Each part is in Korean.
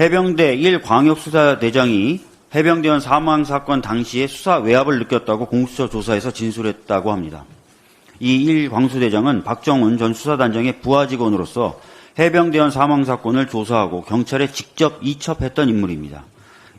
해병대 1 광역수사대장이 해병대원 사망 사건 당시에 수사 외압을 느꼈다고 공수처 조사에서 진술했다고 합니다. 이 1 광수대장은 박정훈 전 수사단장의 부하 직원으로서 해병대원 사망 사건을 조사하고 경찰에 직접 이첩했던 인물입니다.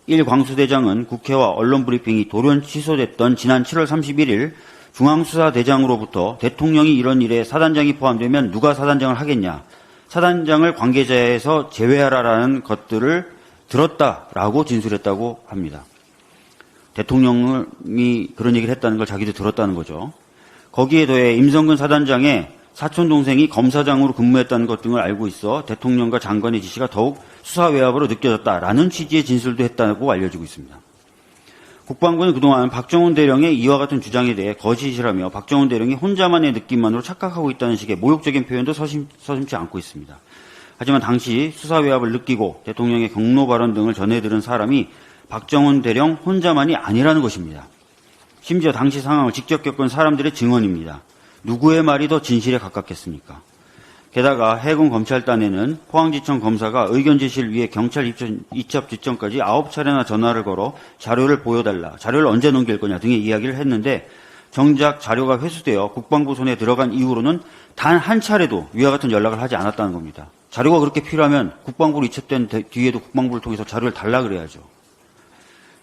1 광수대장은 국회와 언론 브리핑이 돌연 취소됐던 지난 7월 31일 중앙수사대장으로부터 대통령이 이런 일에 사단장이 포함되면 누가 사단장을 하겠냐, 사단장을 관계자에서 제외하라라는 것들을 들었다라고 진술했다고 합니다. 대통령이 그런 얘기를 했다는 걸 자기도 들었다는 거죠. 거기에 더해 임성근 사단장의 사촌 동생이 검사장으로 근무했다는 것 등을 알고 있어 대통령과 장관의 지시가 더욱 수사 외압으로 느껴졌다라는 취지의 진술도 했다고 알려지고 있습니다. 국방부는 그동안 박정훈 대령의 이와 같은 주장에 대해 거짓이라며 박정훈 대령이 혼자만의 느낌만으로 착각하고 있다는 식의 모욕적인 표현도 서심, 서심치 않고 있습니다. 하지만 당시 수사 외압을 느끼고 대통령의 경로 발언 등을 전해들은 사람이 박정훈 대령 혼자만이 아니라는 것입니다. 심지어 당시 상황을 직접 겪은 사람들의 증언입니다. 누구의 말이 더 진실에 가깝겠습니까? 게다가 해군 검찰단에는 포항지청 검사가 의견 제시를 위해 경찰 입천, 이첩 지청까지 9차례나 전화를 걸어 자료를 보여달라, 자료를 언제 넘길 거냐 등의 이야기를 했는데 정작 자료가 회수되어 국방부 손에 들어간 이후로는 단 한 차례도 위와 같은 연락을 하지 않았다는 겁니다. 자료가 그렇게 필요하면 국방부로 이첩된 대- 뒤에도 국방부를 통해서 자료를 달라 그래야죠.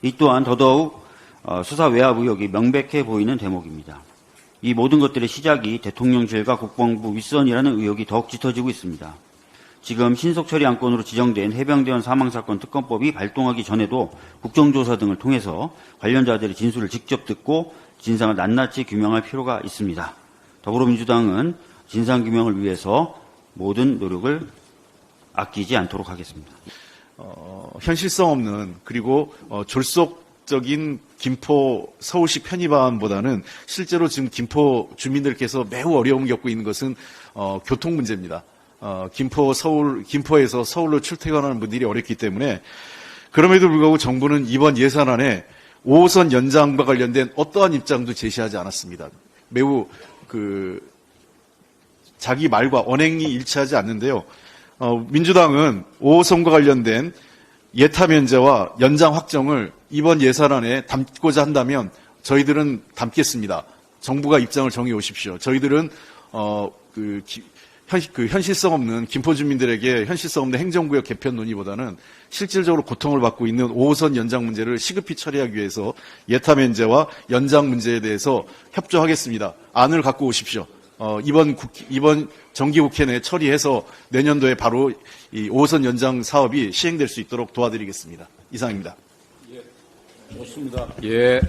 이 또한 더더욱 어, 수사 외압 의혹이 명백해 보이는 대목입니다. 이 모든 것들의 시작이 대통령실과 국방부 윗선이라는 의혹이 더욱 짙어지고 있습니다. 지금 신속 처리 안건으로 지정된 해병대원 사망 사건 특검법이 발동하기 전에도 국정조사 등을 통해서 관련자들의 진술을 직접 듣고 진상을 낱낱이 규명할 필요가 있습니다. 더불어민주당은 진상 규명을 위해서 모든 노력을 아끼지 않도록 하겠습니다. 어, 현실성 없는 그리고 어, 졸속 적인 김포 서울시 편입안보다는 실제로 지금 김포 주민들께서 매우 어려움을 겪고 있는 것은 어, 교통 문제입니다. 어, 김포 서울 김포에서 서울로 출퇴근하는 분들이 어렵기 때문에 그럼에도 불구하고 정부는 이번 예산안에 5호선 연장과 관련된 어떠한 입장도 제시하지 않았습니다. 매우 그 자기 말과 언행이 일치하지 않는데요. 어, 민주당은 5호선과 관련된 예타 면제와 연장 확정을 이번 예산안에 담고자 한다면 저희들은 담겠습니다. 정부가 입장을 정해 오십시오. 저희들은 어, 그, 기- 현, 그 현실성 없는 김포 주민들에게 현실성 없는 행정구역 개편 논의보다는 실질적으로 고통을 받고 있는 5호선 연장 문제를 시급히 처리하기 위해서 예타 면제와 연장 문제에 대해서 협조하겠습니다. 안을 갖고 오십시오. 어, 이번 국, 이번 정기국회 내 처리해서 내년도에 바로 이 5호선 연장 사업이 시행될 수 있도록 도와드리겠습니다. 이상입 니다. 예.